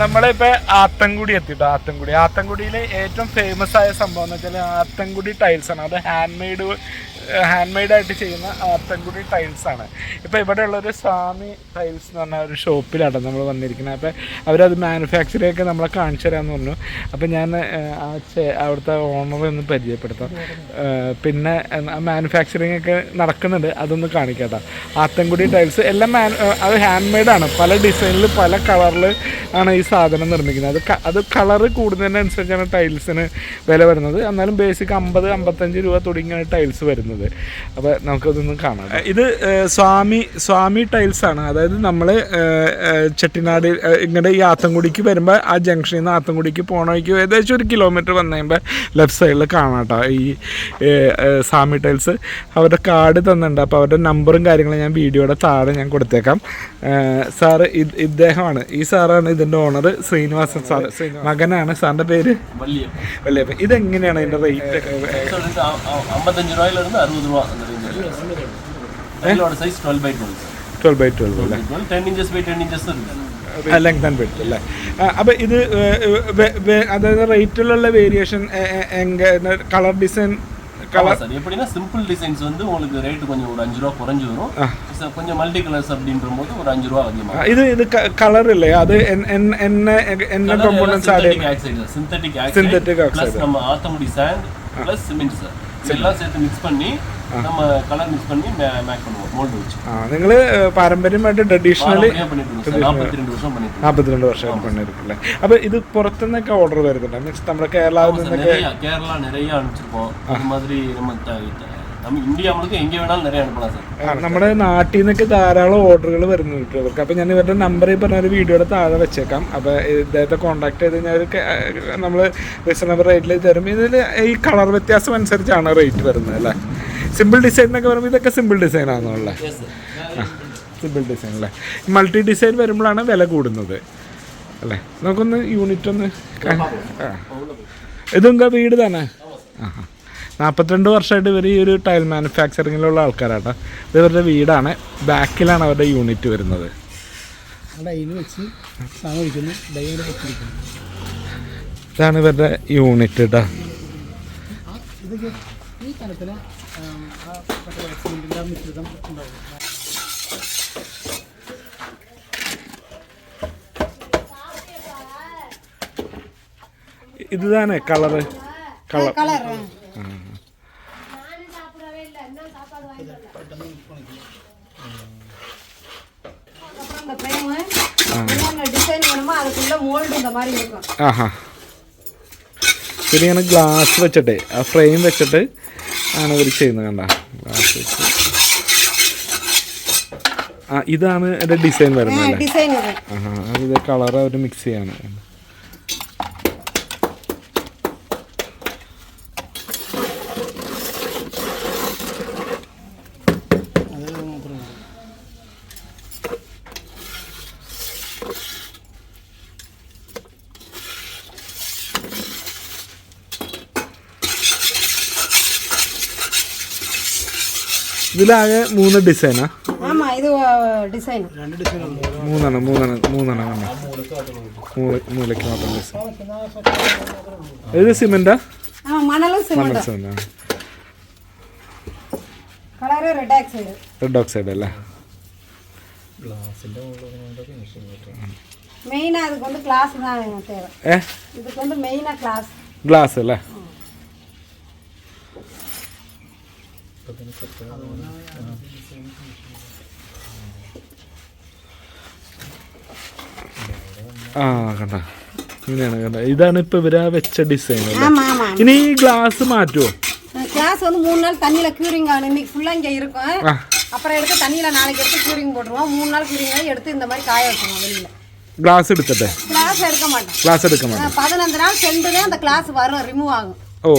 നമ്മളിപ്പോ ആത്തൻകുടി എത്തിട്ടോ ആത്തൻകുടി ആത്തൻകുടിയിലെ ഏറ്റവും ഫേമസ് ആയ സംഭവം എന്ന് വെച്ചാൽ ആത്തൻകുടി ടൈൽസ് ആണ്. അത് ഹാൻഡ് മെയ്ഡ് ഹാൻഡ് മെയ്ഡ് ആയിട്ട് ചെയ്യുന്ന ആർത്തൻകുടി ടൈൽസ് ആണ്. ഇപ്പൊ ഇവിടെ ഉള്ള ഒരു സ്വാമി ടൈൽസ് എന്ന് പറഞ്ഞ ഒരു ഷോപ്പിലാണ് നമ്മൾ വന്നിരിക്കുന്നത്. അപ്പോൾ അവരത് മാനുഫാക്ചറിയൊക്കെ നമ്മളെ കാണിച്ചു തരാമെന്ന് പറഞ്ഞു. അപ്പോൾ ഞാൻ ആ അവിടുത്തെ ഓണറെ ഒന്ന് പരിചയപ്പെടുത്താം. പിന്നെ മാനുഫാക്ചറിങ് ഒക്കെ നടക്കുന്നുണ്ട്. അതൊന്ന് കാണിക്കട്ടോ. ആത്തൻകുടി ടൈൽസ് എല്ലാം മാൻ അത് ഹാൻഡ് മെയ്ഡാണ് പല ഡിസൈനിൽ പല കളറിൽ ആണ് ഈ സാധനം നിർമ്മിക്കുന്നത്. അത് അത് കളറ് കൂടുന്നതിനനുസരിച്ചാണ് ടൈൽസിന് വില വരുന്നത്. എന്നാലും ബേസിക് അമ്പത് അമ്പത്തഞ്ച് രൂപ തുടങ്ങിയാണ് ടൈൽസ് വരുന്നത്. പറയുന്നത് അപ്പോൾ നമുക്കതൊന്നും കാണാം. ഇത് സ്വാമി സ്വാമി ടൈൽസ് ആണ്. അതായത് നമ്മൾ ചെട്ടിനാട് ഇങ്ങനെ ഈ ആത്തൻകുടിക്ക് വരുമ്പോൾ ആ ജംഗ്ഷനിൽ നിന്ന് ആത്തൻകുടിക്ക് പോകണമെങ്കിൽ ഏകദേശം ഒരു കിലോമീറ്റർ വന്നു കഴിയുമ്പോൾ ലെഫ്റ്റ് സൈഡിൽ കാണാം കേട്ടോ ഈ സ്വാമി ടൈൽസ് അവരുടെ കാർഡ് തന്നിട്ടുണ്ട്. അപ്പോൾ അവരുടെ നമ്പറും കാര്യങ്ങളും ഞാൻ വീഡിയോയുടെ താഴെ ഞാൻ കൊടുത്തേക്കാം. സാറ് ഇദ്ദേഹമാണ്. ഈ സാറാണ് ഇതിന്റെ ഓണർ ശ്രീനിവാസൻ സാർ മകനാണ്. സാറിന്റെ പേര്? വലിയ ഇതെങ്ങനെയാണ് ഇതിന്റെ റേറ്റ് അമ്പത്തഞ്ച് രൂപയിലിരുന്ന് அ- அ- ஐம்பத்தஞ்சு ரூபாயில இருந்து அறுபது ரூபா அந்த ரேஞ்சில் டைலோட size twelve by twelve twelve by twelve അല്ലേ twelve ten inches by ten inches இருக்கு ലെങ്ത് ആൻഡ് വെഡ്ത്ത് അല്ലേ അപ്പോൾ ഇത് ഏഹ്, വെ- വെ- അതായത് റേറ്റിലുള്ള variation colour design colour sir எப்படின்னா சிம்பிள் டிசைன்ஸ் வந்து உங்களுக்கு ரேட் கொஞ்சம் ஒரு அஞ்சு ரூபா குறைஞ்சு வரும் ச- கொஞ்சம் மல்டி கலர்ஸ் அப்படின்ற போது ஒரு அஞ்சு ரூபா அதிகமாக ഇത് ഇത് കളർ ഇല്ലേ അത് എൻ- എൻ- എന്നെ എന്നെ components add synthetic oxide synthetic Synthetic oxide plus நம்ம Athangudi sand plus cement sir இதெல்லாம் சேர்த்து மிக்ஸ் பண்ணி நம்ம கலர் மிக்ஸ் பண்ணி மேக் பண்ணுவோம் மோல்டு வச்சு ആ നിങ്ങൾ പാരമ്പര്യമായിട്ട് ട്രഡീഷണലി பாரம்பரியம் பண்ணிட்டு இருக்கோம் சார் நாற்பத்தி ரெண்டு வருஷம் பண்ணிட்டு இருக்கோம். നാൽപ്പത്തിരണ്ട് വർഷമായിട്ട് പണിയെടുക്കില്ലേ അപ്പോൾ ഇത് പുറത്തുനിന്നൊക്കെ ഓർഡർ വരുന്നുണ്ട് മീൻസ് നമ്മുടെ കേരളത്തിൽ ஆமா சார், നിന്നൊക്കെ நிறைய கேரளா நிறைய அனுப்பிச்சிருக்கோம் அது மாதிரி நம்ம த- த- நம்ம இந்தியா முழுக்க எங்கே வேணாலும் நிறைய அனுப்பலாம் சார் ആ, നമ്മുടെ നാട്ടിൽ നിന്നൊക്കെ ധാരാളം ഓർഡറുകൾ വരുന്നുണ്ട് ഇവർക്ക് അപ്പോൾ ഞാൻ ഇവരുടെ നമ്പർ ഈ പറഞ്ഞ ഒരു വീഡിയോയുടെ താഴെ വെച്ചേക്കാം അപ്പോൾ ഇദ്ദേഹത്തെ കോൺടാക്ട് ചെയ്ത് കഴിഞ്ഞാൽ നമ്മൾ റീസണബിൾ റേറ്റിൽ തരും ഇതിൽ ഈ കളർ വ്യത്യാസം അനുസരിച്ചാണ് റേറ്റ് വരുന്നത് അല്ലേ സിമ്പിൾ ഡിസൈൻ എന്നൊക്കെ പറയുമ്പോൾ ഇതൊക്കെ സിമ്പിൾ ഡിസൈൻ ആണെന്നുള്ള സിമ്പിൾ ഡിസൈൻ അല്ലേ മൾട്ടി ഡിസൈൻ വരുമ്പോഴാണ് വില കൂടുന്നത് അല്ലേ നമുക്കൊന്ന് യൂണിറ്റ് ഒന്ന് കാ- ആ. ഇതെന്താ വീട് തന്നെ ആ ആ. നാൽപ്പത്തിരണ്ട് വർഷമായിട്ട് ഇവർ ഈ ഒരു ടൈൽ മാനുഫാക്ചറിങ്ങിലുള്ള ആൾക്കാരാട്ടോ. ഇത് ഇവരുടെ വീടാണ്. ബാക്കിലാണ് അവരുടെ യൂണിറ്റ് വരുന്നത്. ഇതാണ് ഇവരുടെ യൂണിറ്റ് കേട്ടോ ഇത് തന്നെ കളറ് കളർ ആഹാ. പിന്നെ ഗ്ലാസ് വെച്ചിട്ട് ആ ഫ്രെയിം വെച്ചിട്ട് ആണ് ഇവർ ചെയ്യുന്നത് കണ്ട. ഗ്ലാസ് വെച്ച്. ആ ഇതാണ് എന്റെ ഡിസൈൻ വരുന്നത് ആ ഇത്. കളർ അവർ മിക്സ് ചെയ്യാണ്. ഇതിലാകെ മൂന്ന് ഡിസൈനാ മൂന്നെണ്ണം മൂന്നെണ്ണം മൂന്നെണ്ണം കണ്ട മൂല മൂലയ്ക്ക് മാത്രം ഡിസൈൻ ഇത് സിമെന്റാ മണൽ സിമെന്റാ റെഡ് ഓക്സൈഡ് അല്ലേ ഗ്ലാസ് അല്ലേ? ആ കണ്ട ഇങ്ങനെയാണ് കണ്ട ഇതാണ് ഇപ്പൊ ഇവരാ വെച്ച ഡിസൈൻ അല്ലേ ஆமா ஆமா ഇനി ഈ ഗ്ലാസ് മാറ്റുമോ கிளாஸ் வந்து மூணு நாள் தண்ணியில கியூரிங் ஆகணும் இன்னைக்கு ஃபுல்லா இங்க இருக்கும் ஆ. அப்புறம் எடுத்து தண்ணியில நாளைக்கு எடுத்து கியூரிங் போட்டுருவோம் மூணு நாள் கியூரிங் ஆகி எடுத்து இந்த மாதிரி காய வச்சிருவோம் வெளியில ഗ്ലാസ് എടുക്കട്ടെ கிளாஸ் எடுக்க மாட்டோம் ഗ്ലാസ് എടുക്കാൻ വേണ്ടി பதினஞ்சு நாள் சென்றுதே அந்த கிளாஸ் வரும் ரிமூவ் ஆகும் ഓ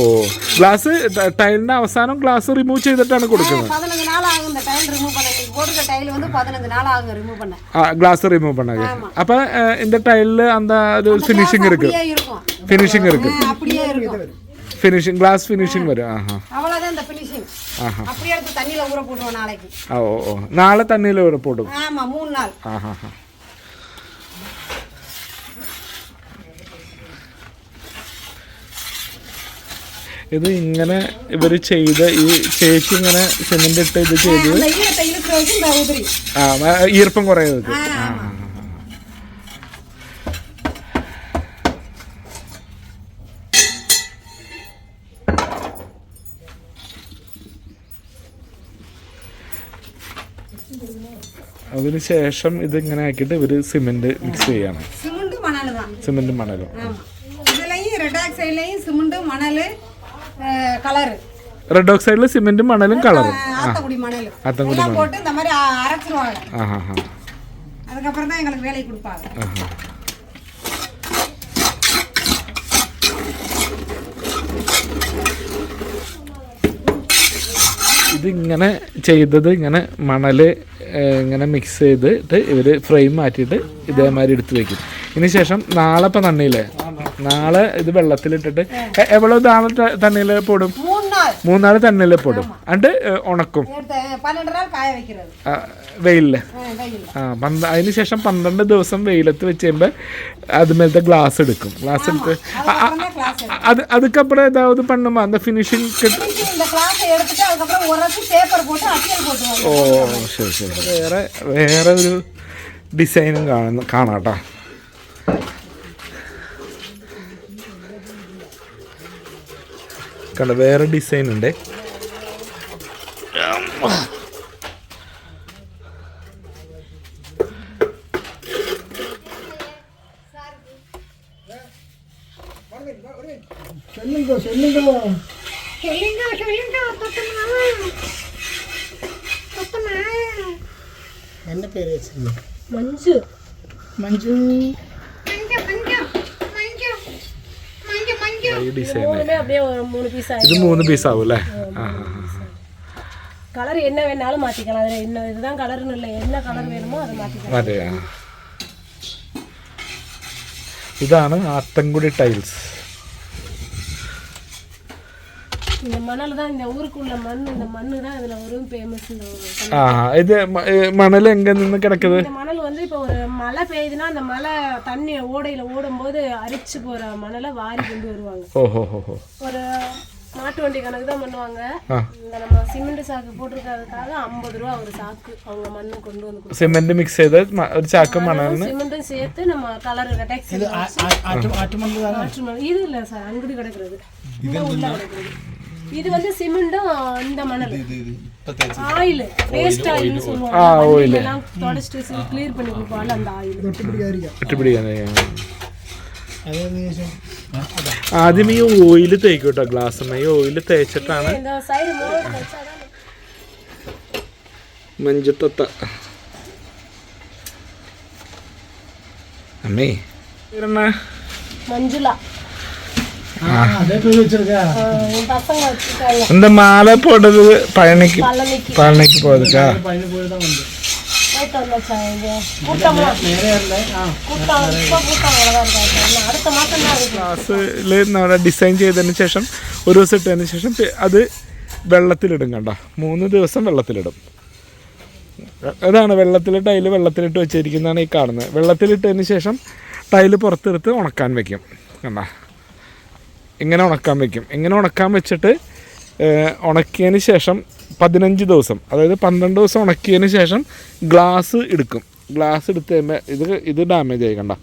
ഗ്ലാസ് ടൈലിന്റെ അവസാനം ഗ്ലാസ് റിമൂവ് ചെയ്തിട്ടാണ് കൊടുക്കുന്നത് பதினஞ்சு நாள் ஆகும் இந்த டைல் ரிமூவ் பண்ண நீங்க போட்டுருக்க டைல் வந்து பதினஞ்சு நாள் ஆகும் ரிமூவ் பண்ண ആ ഗ്ലാസ് റിമൂവ് பண்ணாங்க அப்ப அஹ், இந்த டைல்ல அந்த ஒரு ஃபினிஷிங் இருக்கு அப்படியே இருக்கும் ஃபினிஷிங் இருக்கு ஆ, அப்படியே இருக்கும் ஃபினிஷிங் கிளாஸ் ஃபினிஷிங் வரும் ஆஹா அவ்வளவுதான் இந்த பினிஷிங் ஆஹா அப்படியே எடுத்து தண்ணியில ஊற போட்டுருவோம் நாளைக்கு ஓ ஓ, ஓ നാളെ തണ്ണിയിൽ ഇവിടെ പോടും ஆமா மூணு நாள் ആഹാ ഇത് ഇങ്ങനെ ഇവർ ചെയ്ത് ഈ ചേച്ചി ഇങ്ങനെ സിമെന്റ് ഇട്ട് ഇത് ചെയ്ത് ആ ഈർപ്പം കുറയത് അതിന് ശേഷം ഇത് ഇങ്ങനെ ആക്കിയിട്ട് ഇവർ സിമെന്റ് മിക്സ് ചെയ്യാണ്. സിമെന്റ് മണലും. സിമെന്റ് മണലും സിമെന്റ് മണൽ ரெட் ஆக்சைட்லயும் சிமெண்ட் மணல் கலரு റെഡ് ഓക്സൈഡിൽ സിമെന്റും മണലും കളറും ஆத்தக்குடி மணல் ஆத்தங்குடி எல்லாம் போட்டு இந்த மாதிரி அ- அரைச்சிருவாங்க ആ ഹാ ഹാ அதுக்கப்புறம் தான் எங்களுக்கு வேலைக்கு கொடுப்பாங்க ഇതിങ്ങനെ ചെയ്തത് ഇങ്ങനെ മണല് ഏഹ്, ഇങ്ങനെ മിക്സ് ചെയ്തിട്ട് ഇവർ ഫ്രെയിം മാറ്റിയിട്ട് ഇതേമാതിരി എടുത്ത് വെക്കും ഇനി ശേഷം നാളെ ഇപ്പൊ തണ്ണിയില്ലേ? നാളെ ഇത് വെള്ളത്തിലിട്ടിട്ട് എവിടെ നാളെ തണ്ണിയിൽ പൊടും? മൂന്നാൽ. തണ്ണിയിൽ പൊടും. അണ്ട് ഉണക്കും. വെയിലിൽ. ആ പന്ത അതിന് ശേഷം പന്ത്രണ്ട് ദിവസം വെയിലത്ത് വെച്ച് കഴിയുമ്പോ അതുമേലത്തെ ഗ്ലാസ് എടുക്കും. ഗ്ലാസ് എടുത്ത് അത് അതുക്കപ്പുറം ഏതാവത് പണ്ണുമ്പോ அந்த ஃபினிஷிங் ഓ ശരി ശരി വേറെ വേറെ ഒരു ഡിസൈനും കാണുന്നു കാണാട്ടോ കണ്ട വേറെ ഡിസൈൻ ഉണ്ട്. എന്റെ പേര് മഞ്ജു. മഞ്ജു ഈ ഡിസൈൻ மூணுமே அப்படியே ஒரு மூணு பீஸ் ഇത് മൂന്ന് പീസ് ആവും അല്ലേ ആ ആ, ആ. கலர் என்ன வேணாலும் மாத்திக்கலாம் அதுல என்ன இதுதான் கலர்னு இல்லை என்ன கலர் வேணுமோ அதை மாத்திக்கலாம் അതെ ആ ഇതാണ് ആത്തൻകുടി ടൈൽസ് இந்த மணல் தான் இந்த ஊருக்குள்ள மண் இந்த மண்ணு தான் இதுல ஒரு ஃபேமஸ் இந்த ஒரு கலர். ആ ഇത് മ- ഏ, മണൽ എങ്ക നിന്ന് കിടക്കുന്നത് இந்த மணல் வந்து இப்போ ஒரு மழை பெய்யுதுன்னா அந்த மழை தண்ணி ஓடையில ஓடும்போது அரிச்சு போற மணலை வாரி கொண்டு வருவாங்க ഓഹോ ഹോ ഹോ ஒரு மாட்டு வண்டி கணக்கு தான் பண்ணுவாங்க ആ இந்த நம்ம சிமெண்ட் சாக்கு போட்டிருக்கிறதுக்காக ஐம்பது ரூபா ஒரு சாக்கு அவங்க மண்ணு கொண்டு வந்து கொடுப்பாங்க സിമെന്റ് മിക്സ് ചെയ്ത് മ- ഒരു ചാക്ക് മണലിന് சிமெண்ட்டும் சேர்த்து நம்ம கலர் டெக்ஸ்டைல் ஆட்டு ஆட்டு மண்ணு தானே மாற்று மணல் இது இல்ல சார் அங்குடி கிடக்குறது இது உள்ள கிடக்குறது இது வந்து சிமெண்ட்டும் இந்த மணல் ஆயில் வேஸ்ட் ஆயில்னு சொல்லுவாங்க வண்டியில எல்லாம் தொடச்சிட்டு கிளியர் பண்ணி கொடுப்பாங்க அந்த ஆயில் തൊട്ടുപിടിക്കാതിരിക്കാം ഇട്ടുപിടിക്കാൻ അതായത് ശേഷം ആദ്യം ഈ ഓയിൽ തേക്കും കേട്ടോ ഗ്ലാസ് ഈ ഓയിൽ തേച്ചിട്ടാണ് இந்த சைடு மோல்டு வச்சாதான் മഞ്ചത്തൊത്ത അമ്മേ ഇരണ இந்த மாலை போடுறது பழனிக்கு பழனிக்கு பழனிக்கு போகுதுக்கா പഴനി പോയി தான் வந்து போயிட்டு வந்தாச்சா இங்க கூட்டம்லாம் നേരെ അല്ലേ ആ கூட்டம் இப்போ கூட்டம் அவ்வளோதான் இருக்காங்க அடுத்த மாசம் தான் இருக்கு ഗ്ലാസ്സിൽ നമ്മുടെ ഡിസൈൻ ചെയ്തതിന് ശേഷം ഒരു ദിവസം ഇട്ടതിന് ശേഷം പി- അത് വെള്ളത്തിലിടും കണ്ട മൂന്ന് ദിവസം വെള്ളത്തിലിടും അതാണ് വെള്ളത്തിൽ ടൈല് വെള്ളത്തിലിട്ട് വെച്ചിരിക്കുന്നതാണ് ഈ കാണുന്നത് വെള്ളത്തിലിട്ടതിന് ശേഷം ടൈല് പുറത്തെടുത്ത് ഉണക്കാൻ വെക്കും കണ്ട ഇങ്ങനെ ഉണക്കാൻ വെക്കും. ഇങ്ങനെ ഉണക്കാൻ വെച്ചിട്ട് ഉണക്കിയതിന് ശേഷം പതിനഞ്ച് ദിവസം അതായത് പന്ത്രണ്ട് ദിവസം ഉണക്കിയതിന് ശേഷം ഗ്ലാസ് എടുക്കും. ഗ്ലാസ് എടുത്ത് കഴിയുമ്പോൾ ഇത് ഇത് ഡാമേജ് ആയി കണ്ട.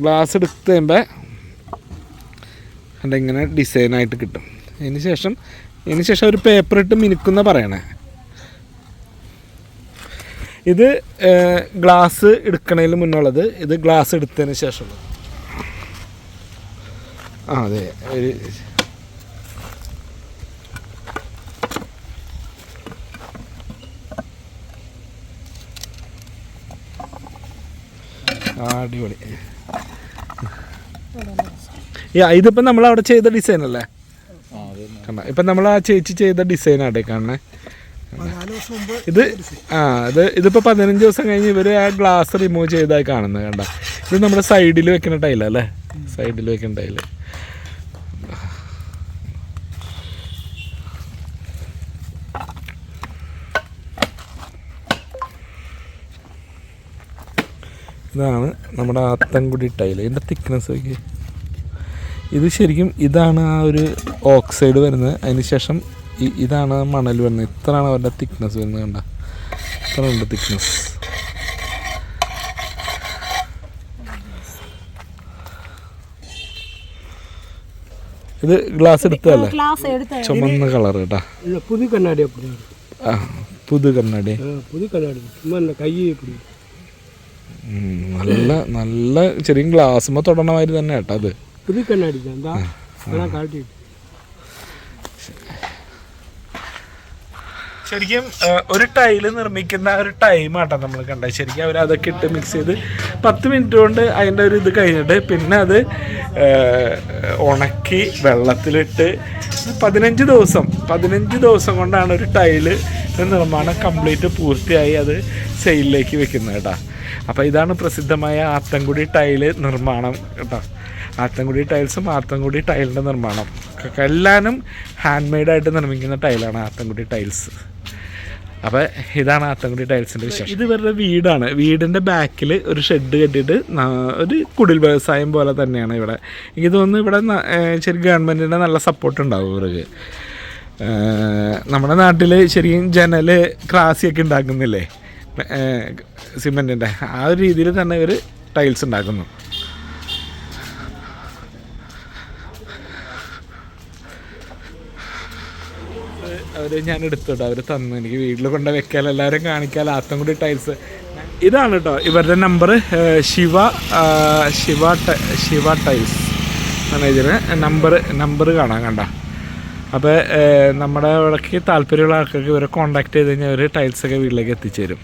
ഗ്ലാസ് എടുത്ത് കഴിയുമ്പോൾ അത് ഇങ്ങനെ ഡിസൈനായിട്ട് കിട്ടും. അതിന് ശേഷം അതിന് ശേഷം ഒരു പേപ്പർ ഇട്ട് മിനുക്കുന്ന പറയണേ. ഇത് ഗ്ലാസ് എടുക്കണതിന് മുന്നുള്ളത് ഇത് ഗ്ലാസ് എടുത്തതിന് ശേഷം ആ അതെ. ഒരു അടിപൊളി. ഇതിപ്പോൾ നമ്മൾ അവിടെ ചെയ്ത ഡിസൈൻ അല്ലേ? കണ്ട? ഇപ്പം നമ്മൾ ആ ചേച്ചി ചെയ്ത ഡിസൈൻ ആട്ടെ കാണണേ ഇത് ആ ഇത് ഇതിപ്പോൾ പതിനഞ്ച് ദിവസം കഴിഞ്ഞ് ഇവർ ആ ഗ്ലാസ് റിമൂവ് ചെയ്തായി കാണുന്നത് കണ്ട? ഇത് നമ്മുടെ സൈഡിൽ വെക്കുന്ന ടൈലല്ലേ സൈഡിൽ വെക്കുന്ന ടൈൽ ഇതാണ് നമ്മുടെ ആത്തൻകുടി ടൈൽ ഇതിന്റെ തിക്നെസ് നോക്കി ഇത് ശരിക്കും ഇതാണ് ആ ഒരു ഓക്സൈഡ് വരുന്നത്. അതിന് ശേഷം ഇതാണ് മണൽ വരുന്നത്. ഇത്രയാണ് അവരുടെ തിക്നെസ് വരുന്നത് കണ്ട? ഇത്ര ഉണ്ട് തിക്നെസ് ഇത് ഗ്ലാസ് എടുത്തല്ലേ ചുമന്ന കളർ കേട്ടാ. പുതു കണ്ണാടി ആ പുതു കണ്ണാടി. പുതു കണ്ണാടി. കൈ നല്ല നല്ല ചെറിയ ഗ്ലാസ്മ തൊടണ മാതിരി തന്നെ കേട്ടോ അത്. ശരിക്കും ഒരു ടൈൽ നിർമ്മിക്കുന്ന ഒരു ടൈം ആട്ടോ നമ്മൾ കണ്ടത് ശരിക്കും അവർ അതൊക്കെ ഇട്ട് മിക്സ് ചെയ്ത് പത്ത് മിനിറ്റ് കൊണ്ട് അതിന്റെ ഒരു ഇത് കഴിഞ്ഞിട്ട് പിന്നെ അത് ഉണക്കി വെള്ളത്തിലിട്ട് പതിനഞ്ച് ദിവസം പതിനഞ്ച് ദിവസം കൊണ്ടാണ് ഒരു ടൈൽ നിർമ്മാണം കംപ്ലീറ്റ് പൂർത്തിയായി അത് സെയിലിലേക്ക് വെക്കുന്നത് കേട്ടോ. അപ്പോൾ ഇതാണ് പ്രസിദ്ധമായ ആത്തൻകുടി ടൈൽ നിർമ്മാണം കേട്ടോ. ആത്തൻകുടി ടൈൽസും ആത്തൻകുടി ടൈലിന്റെ നിർമ്മാണം. എല്ലാനും ഹാൻഡ് മെയ്ഡായിട്ട് നിർമ്മിക്കുന്ന ടൈലാണ് ആത്തൻകുടി ടൈൽസ്. അപ്പോൾ ഇതാണ് ആത്തൻകുടി ടൈൽസിന്റെ വിശേഷം. ഇത് ഇവരുടെ വീടാണ്. വീടിന്റെ ബാക്കിൽ ഒരു ഷെഡ് കെട്ടിയിട്ട് ഒരു കുടിൽ വ്യവസായം പോലെ തന്നെയാണ് ഇവിടെ. എനിക്ക് തോന്നുന്നു ഇവിടെ ശരി ഗവൺമെന്റിന്റെ നല്ല സപ്പോർട്ട് ഉണ്ടാവും ഇവർക്ക്. നമ്മുടെ നാട്ടിൽ ശരിക്കും ജനൽ ക്രാസിയൊക്കെ ഉണ്ടാക്കുന്നില്ലേ? സിമെന്റിന്റെ ആ ഒരു രീതിയിൽ തന്നെ ഇവർ ടൈൽസ് ഉണ്ടാക്കുന്നു. അവർ ഞാൻ എടുത്തോട്ടോ അവർ തന്നു. എനിക്ക് വീട്ടിൽ കൊണ്ട് വെക്കാൻ എല്ലാവരും കാണിക്കാൻ കൂടി ടൈൽസ്. ഇതാണ് കേട്ടോ ഇവരുടെ number Shiva Shiva Shiva tiles manager number number കാണാൻ കണ്ട. അപ്പോൾ നമ്മുടെ ഇവിടേക്ക് താല്പര്യമുള്ള ആൾക്കാർക്ക് ഇവരെ കോൺടാക്ട് ചെയ്ത് കഴിഞ്ഞാൽ അവർ ടൈൽസൊക്കെ വീട്ടിലേക്ക് എത്തിച്ചു തരും